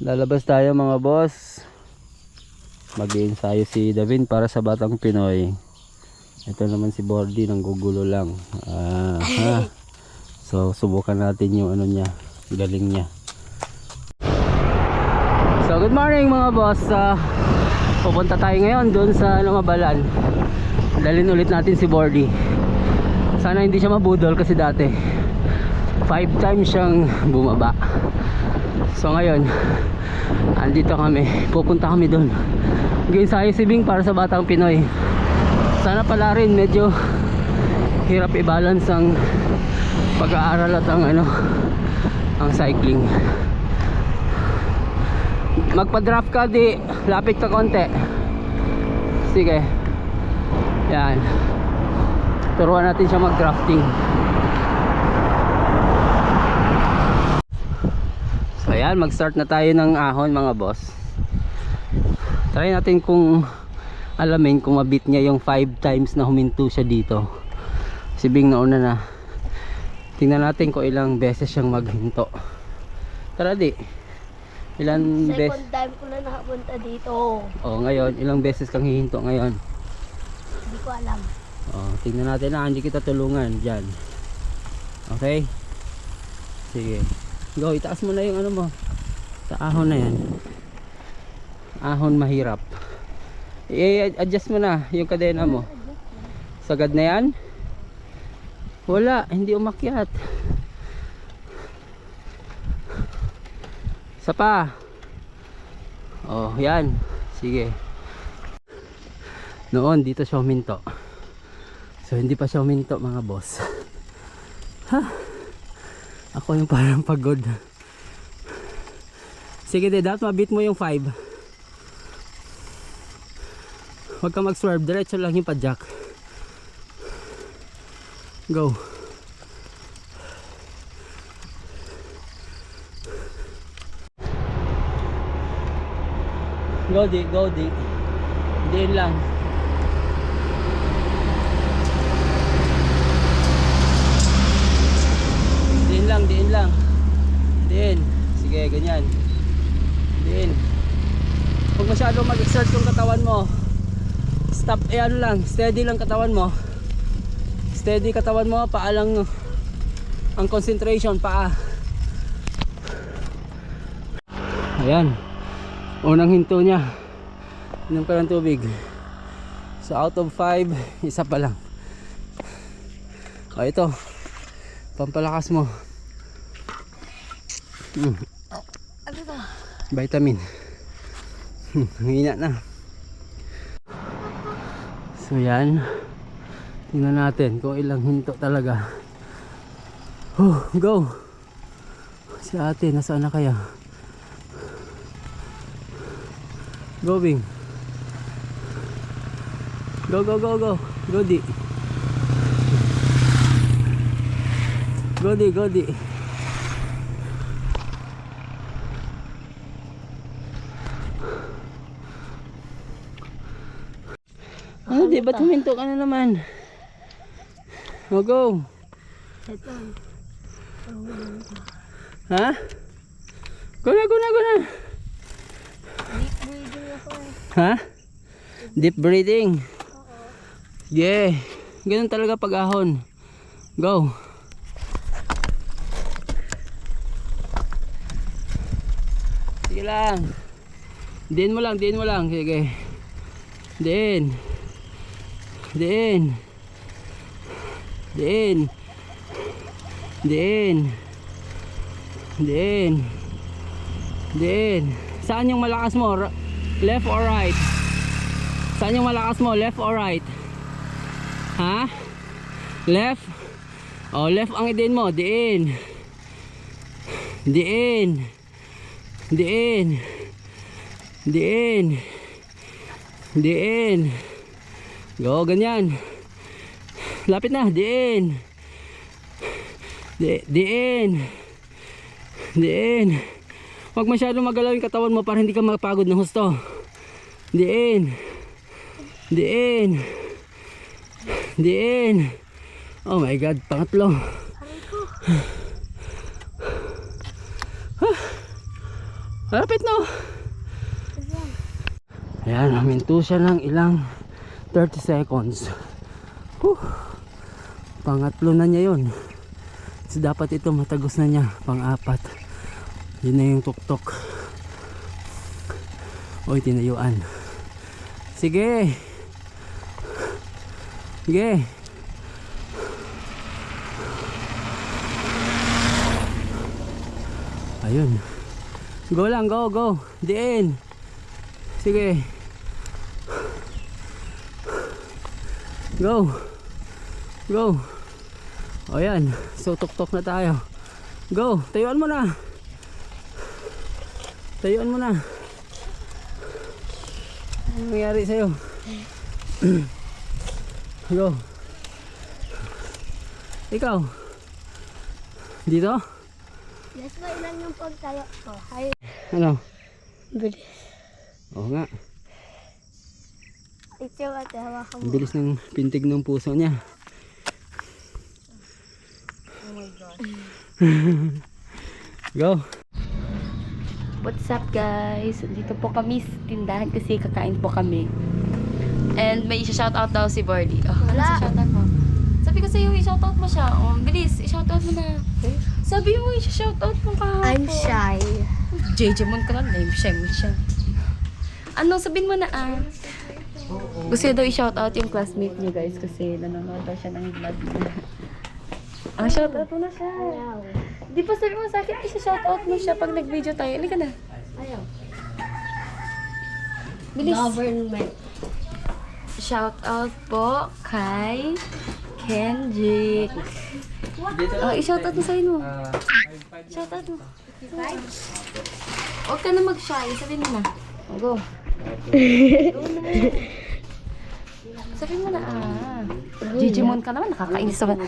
Lalabas tayo mga boss. Mag-ensayo si Davin para sa Batang Pinoy. Ito naman si Bordy nang gugulo lang. Ah, ha. So subukan natin yung ano niya, galing niya. So good morning mga boss. Ah, pupunta tayo ngayon doon sa Lumabalan. Dalhin ulit natin si Bordy. Sana hindi siya mabudol kasi dati five times siyang bumaba. So ngayon, andito kami. Pupunta kami doon. Ngayon sa sibing para sa Batang Pinoy. Sana pala rin medyo hirap i-balance ang pag-aaral at ang ano ang cycling. Magpa-draft ka di lapit ka konti. Sige. Yan. Turuan natin siya mag-drafting. Ayan, mag-start na tayo ng ahon mga boss. Try natin kung alamin kung mabit niya yung 5 times na huminto siya dito. Si Bing nauna na. Tingnan natin kung ilang beses siyang maghinto. Tara di. Ilan beses? Second time ko na nakapunta dito. Oh, ngayon, ilang beses kang hihinto ngayon? Hindi ko alam. Oh, tingnan natin na, hindi kita tulungan diyan. Okay? Sige. Go, itaas mo na yung ano mo. Sa ahon na yan. Ahon mahirap. I-adjust mo na yung kadena mo. Sagad na yan? Wala, hindi umakyat. Isa pa. Oh, yan. Sige. Noon, dito siya huminto. So, hindi pa siya huminto mga boss. Ha? Ako yung parang pagod. Sige, de, dapat mabit mo yung 5. Huwag ka mag-swerve. Diretso lang yung padjak. Go. Go di, go di. Diin lang. Diin lang, diin lang. Diin. Sige, ganyan. Diin. Huwag masyado mag-exert yung katawan mo. Stop, eh ano lang, steady lang katawan mo. Steady katawan mo, paa lang ang concentration, paa. Ayan. Unang hinto niya. Inom ka ng tubig. So out of 5, isa pa lang. O ito. Pampalakas mo. Mm? Vitamin. Hmm, Hina na. So yan. Tingnan natin kung ilang hinto talaga. Oh, go. Si ate, nasaan na kaya? Go, Bing. Go, go, go, go. Go, di. Go, di, go, di. Ano, di? Ba't huminto ka na naman? Oh, go. Ito. Ha? Go na, go na, go na. Deep breathing ako eh. Ha? Deep breathing. Yeah. Ganun talaga pag ahon. Go. Sige lang. Diin mo lang, diin mo lang. Sige. Diin. Diin. Diin. Diin. Diin. Diin. Saan yung malakas mo? Left or right? Saan yung malakas mo? Left or right? Ha? Left? Oh, left ang idin mo. Diin. Diin. Diin. Diin. Diin. Go, ganyan. Lapit na. Diin. Di, diin. Diin. Huwag masyadong magalaw yung katawan mo para hindi ka mapagod ng husto. Diin. Diin. Diin. Oh my God, pangatlo. Na. oh. Ayan, huminto siya ng ilang 30 seconds. Whew. Pangatlo na niya yon. So dapat ito matagos na niya. Pang-apat. Yun na yung tuktok. Oy, tinayuan. Sige. Sige. Ayun. Go lang, go, go. Diin. Sige. Go. Go. O yan. So, tok-tok na tayo. Go. Tayuan mo na. Tayuan mo na. Ano nangyari sa'yo? Go. Ikaw. Dito? Yes, ilan yung pagtayo ko? Hay. Ano? Bilis. Oo nga. Ito ate, hawakan Ang mo. bilis ng pintig ng puso niya. Oh my God. Go. What's up guys? Dito po kami sa tindahan kasi kakain po kami. And may isa-shoutout daw si Bordy. Oh, ano Wala. sa shoutout mo? Sabi ko sa'yo, i-shoutout mo siya. Oh, bilis, i-shoutout mo na. Sabi mo, i-shoutout mo kahapon. I'm shy. JJ mo ka lang, name siya mo siya. Ano, sabihin mo na ah. Gusto niya daw i-shoutout yung classmate niyo guys kasi nanonood daw siya ng vlog niya. Ah, shoutout mo na siya. Di pa sabi mo sa akin, isa-shoutout mo siya pag nag-video tayo. Halika na. Ayaw. Bilis. Government. Shout out po kay Kenjic. Oh, i-shout out mo sa inyo. Shout out mo. Huwag ka na mag-shy. Sabihin mo na. Go. Sabihin mo na ah. Gigimon ka naman. Nakakainis naman.